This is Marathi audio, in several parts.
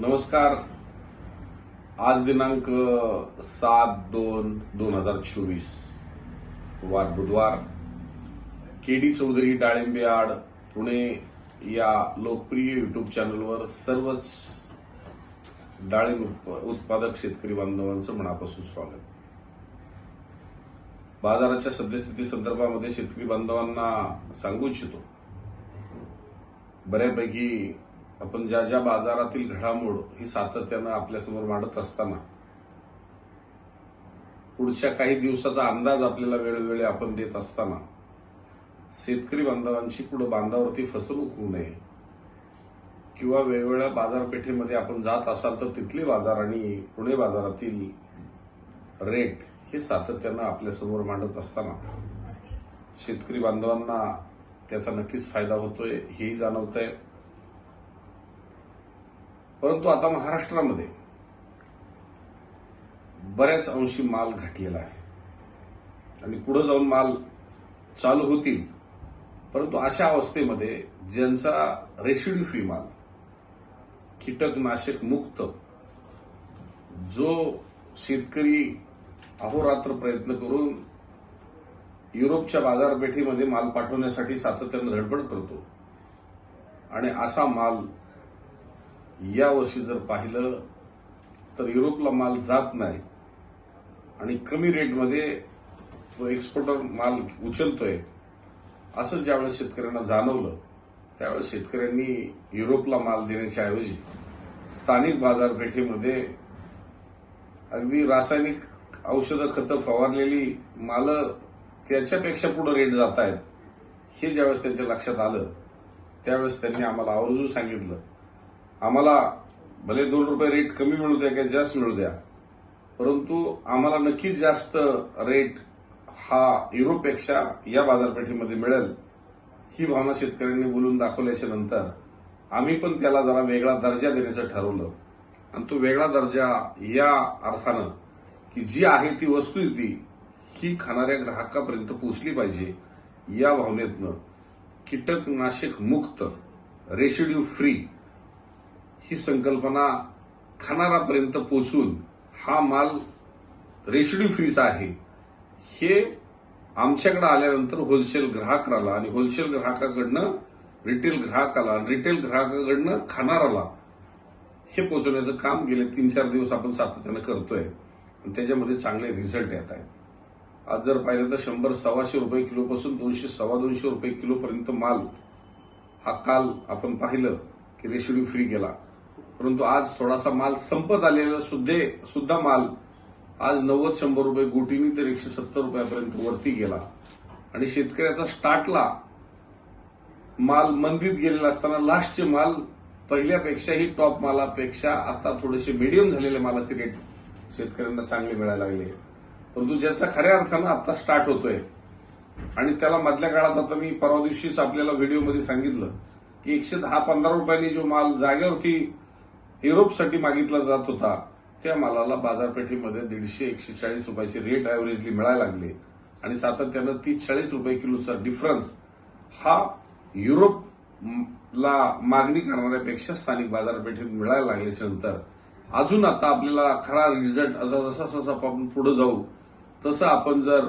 नमस्कार. आज दिनांक सात दोन दोन हजार चोवीस. वार बुधवार. के डी चौधरी डाळिंबे आड पुणे या लोकप्रिय युट्यूब चॅनलवर सर्वच डाळिंब उत्पादक शेतकरी बांधवांचं मनापासून स्वागत. बाजाराच्या सद्यस्थिती संदर्भामध्ये शेतकरी बांधवांना सांगू इच्छितो. बऱ्यापैकी आपण ज्या ज्या बाजारातील घडामोड ही सातत्यानं आपल्यासमोर मांडत असताना पुढच्या काही दिवसाचा अंदाज आपल्याला वेळोवेळी आपण देत असताना शेतकरी बांधवांची पुढे बांधावरती फसवणूक होऊ नये किंवा वेगवेगळ्या बाजारपेठेमध्ये आपण जात असाल तर तिथले बाजार आणि पुणे बाजारातील रेट हे सातत्यानं आपल्यासमोर मांडत असताना शेतकरी बांधवांना त्याचा नक्कीच फायदा होतोय हेही जाणवत आहे परंतु आता महाराष्ट्रामध्ये बऱ्याच अंशी माल घटलेला आहे. आणि पुढे जाऊन माल चालू होतील. परंतु अशा अवस्थेमध्ये ज्यांचा रेसिड्यू फ्री माल कीटकनाशक मुक्त जो शेतकरी अहोरात्र प्रयत्न करून युरोपच्या बाजारपेठेमध्ये माल पाठवण्यासाठी सातत्यानं धडपड करतो आणि असा माल यावर्षी जर पाहिलं तर युरोपला माल जात नाही आणि कमी रेटमध्ये तो एक्सपोर्टर माल उचलतोय असं ज्यावेळेस शेतकऱ्यांना जाणवलं त्यावेळेस शेतकऱ्यांनी युरोपला माल देण्याच्या ऐवजी स्थानिक बाजारपेठेमध्ये अगदी रासायनिक औषधं खतं फवारलेली मालं त्याच्यापेक्षा पुढे रेट जात आहेत हे ज्यावेळेस त्यांच्या लक्षात आलं त्यावेळेस त्यांनी आम्हाला आवर्जून सांगितलं. आम्हाला भले दोन रुपये रेट कमी मिळू द्या किंवा जास्त मिळू द्या परंतु आम्हाला नक्कीच जास्त रेट हा युरोपपेक्षा या बाजारपेठेमध्ये मिळेल ही भावना शेतकऱ्यांनी बोलून दाखवल्याच्या नंतर आम्ही पण त्याला जरा वेगळा दर्जा देण्याचं ठरवलं. आणि तो वेगळा दर्जा या अर्थानं की जी आहे ती वस्तू ही खाणाऱ्या ग्राहकापर्यंत पोहोचली पाहिजे या भावनेतनं कीटकनाशक मुक्त रेसिड्यू फ्री ही संकल्पना खाणारापर्यंत पोचून हा माल रेशिड्यू फ्रीचा आहे. हे आमच्याकडे आल्यानंतर होलसेल ग्राहकाला आणि होलसेल ग्राहकाकडनं रिटेल ग्राहकाला आणि रिटेल ग्राहकाकडनं खाणाराला हे पोहोचवण्याचं काम गेले तीन चार दिवस आपण सातत्यानं करतोय. आणि त्याच्यामध्ये चांगले रिझल्ट येत आहेत. आज जर पाहिलं तर शंभर सव्वाशे रुपये किलोपासून दोनशे सव्वा दोनशे रुपये किलोपर्यंत माल हा काल आपण पाहिलं की रेशिड्यू फ्री गेला. परंतु आज थोडासा माल संपत आलेला सुद्धा सुद्धा माल आज नव्वद शंभर रुपये गोटीनी तर एकशे सत्तर रुपयापर्यंत वरती गेला. आणि शेतकऱ्याचा स्टार्टला माल मंदीत गेलेला असताना लास्टचे माल पहिल्यापेक्षाही टॉप मालापेक्षा आता थोडेसे मिडियम झालेले मालाचे रेट शेतकऱ्यांना चांगले मिळायला लागले. परंतु ज्याचा खऱ्या अर्थानं आता स्टार्ट होतोय. आणि त्याला मधल्या काळात आता मी परवा दिवशीच आपल्याला व्हिडिओमध्ये सांगितलं की एकशे दहा पंधरा रुपयांनी जो माल जागेवरती युरोपसाठी मागितला जात होता त्या मालाला बाजारपेठेमध्ये दीडशे एकशे चाळीस रुपयाचे रेट ॲव्हरेजली मिळायला लागले. आणि सातत्यानं तीस चाळीस रुपये किलोचा डिफरन्स हा युरोपला मागणी करणाऱ्यापेक्षा स्थानिक बाजारपेठेत मिळायला लागल्याच्या नंतर अजून आता आपल्याला खरा रिझल्ट असा जसा जसा आपण पुढे जाऊ तसं आपण जर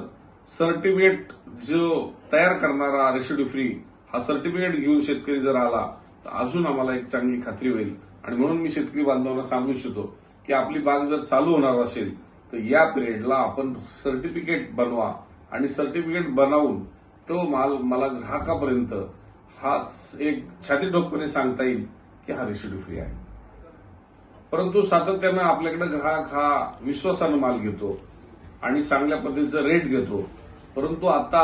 सर्टिफिकेट जो तयार करणारा रेसिड्यू फ्री हा सर्टिफिकेट घेऊन शेतकरी जर आला तर अजून आम्हाला एक चांगली खात्री होईल. आणि म्हणून मी शेतकरी बांधवांना सांगू इच्छितो की आपली बाग जर चालू होणार असेल तर या पिरियडला आपण सर्टिफिकेट बनवा आणि सर्टिफिकेट बनवून तो माल मला ग्राहकापर्यंत हा एक छाती ठोकपणे सांगता येईल की हा रेसिड्यू फ्री आहे. परंतु सातत्यानं आपल्याकडे ग्राहक हा विश्वासानं माल घेतो आणि चांगल्या पद्धतीचा रेट घेतो. परंतु आता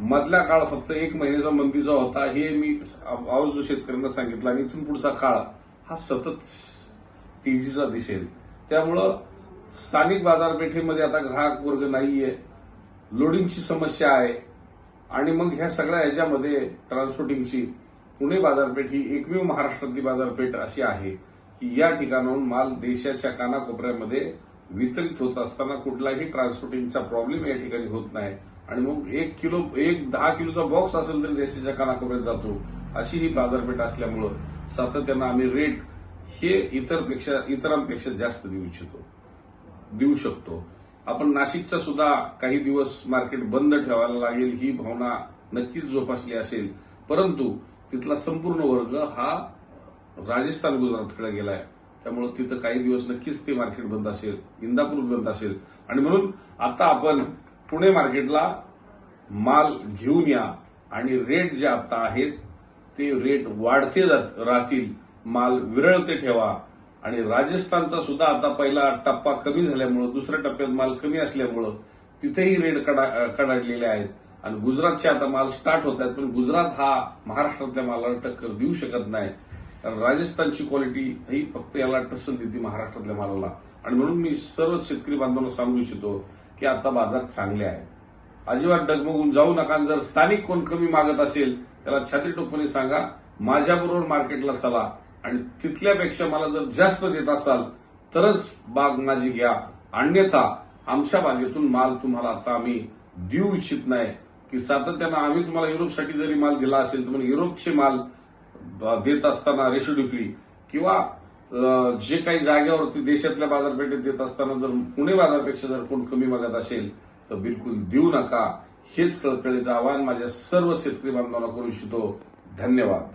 मधला काळ फक्त एक महिन्याचा मंदीचा होता हे मी आवर्जू शेतकऱ्यांना सांगितलं आणि इथून पुढचा काळ हा सतत तेजीचा दिसेल. त्यामुळं स्थानिक बाजारपेठेमध्ये आता ग्राहक वर्ग नाहीये लोडिंगची समस्या आहे आणि मग ह्या सगळ्या ह्याच्यामध्ये ट्रान्सपोर्टिंगची पुणे बाजारपेठ ही एकमेव महाराष्ट्रातली बाजारपेठ अशी आहे की या ठिकाणाहून माल देशाच्या कानाकोपऱ्यामध्ये वितरित होत असताना कुठलाही ट्रान्सपोर्टिंगचा प्रॉब्लेम या ठिकाणी होत नाही. आणि मग एक किलो एक दहा किलोचा बॉक्स असेल तरी देशाच्या कानाकोपऱ्यात जातो अशी ही बाजारपेठ असल्यामुळं सातत्यानं आम्ही रेट हे इतरपेक्षा इतरांपेक्षा जास्त देऊ इच्छितो. देऊ शकतो. आपण नाशिकचा सुद्धा काही दिवस मार्केट बंद ठेवायला लागेल ही भावना नक्कीच जोपासली असेल. परंतु तिथला संपूर्ण वर्ग हा राजस्थान गुजरातकडे गेलाय. त्यामुळे तिथं काही दिवस नक्कीच ते मार्केट बंद असेल इंदापूर बंद असेल. आणि म्हणून आता आपण पुणे मार्केटला माल घेऊन या आणि रेट जे आता आहेत ते रेट वाढते राहतील. माल विरळते ठेवा. आणि राजस्थानचा सुद्धा आता पहिला टप्पा कमी झाल्यामुळं दुसऱ्या टप्प्यात माल कमी असल्यामुळं तिथेही रेट कडा कडाडलेले आहेत. आणि गुजरातचे आता माल स्टार्ट होत आहेत पण गुजरात हा महाराष्ट्रातल्या मालाला टक्कर देऊ शकत नाही. कारण राजस्थानची क्वालिटी ही फक्त याला टसल देते महाराष्ट्रातल्या मालाला. आणि म्हणून मी सर्व शेतकरी बांधवांना सांगू इच्छितो की आता बाजार चांगले आहेत. अजिबात डगमगून जाऊ नका आणि जर स्थानिक कोण कमी मागत असेल त्याला छाती टोपणे सांगा माझ्याबरोबर मार्केटला चला आणि तिथल्यापेक्षा मला जर जास्त देत असाल तरच बाग माझी घ्या. अन्यथा आमच्या बागेतून माल तुम्हाला आता आम्ही देऊ इच्छित नाही. की सातत्यानं आम्ही तुम्हाला युरोपसाठी जरी माल दिला असेल तर मग युरोपचे माल देत असताना रेशोड्युकली किंवा जे काही जागेवरती देशातल्या बाजारपेठेत देत असताना जर पुणे बाजारपेक्षा जर कोण कमी मागत असेल तर बिलकुल देऊ नका. हेच कळकळीचं आवाहन माझ्या सर्व शेतकरी बांधवांना करू इच्छितो. धन्यवाद.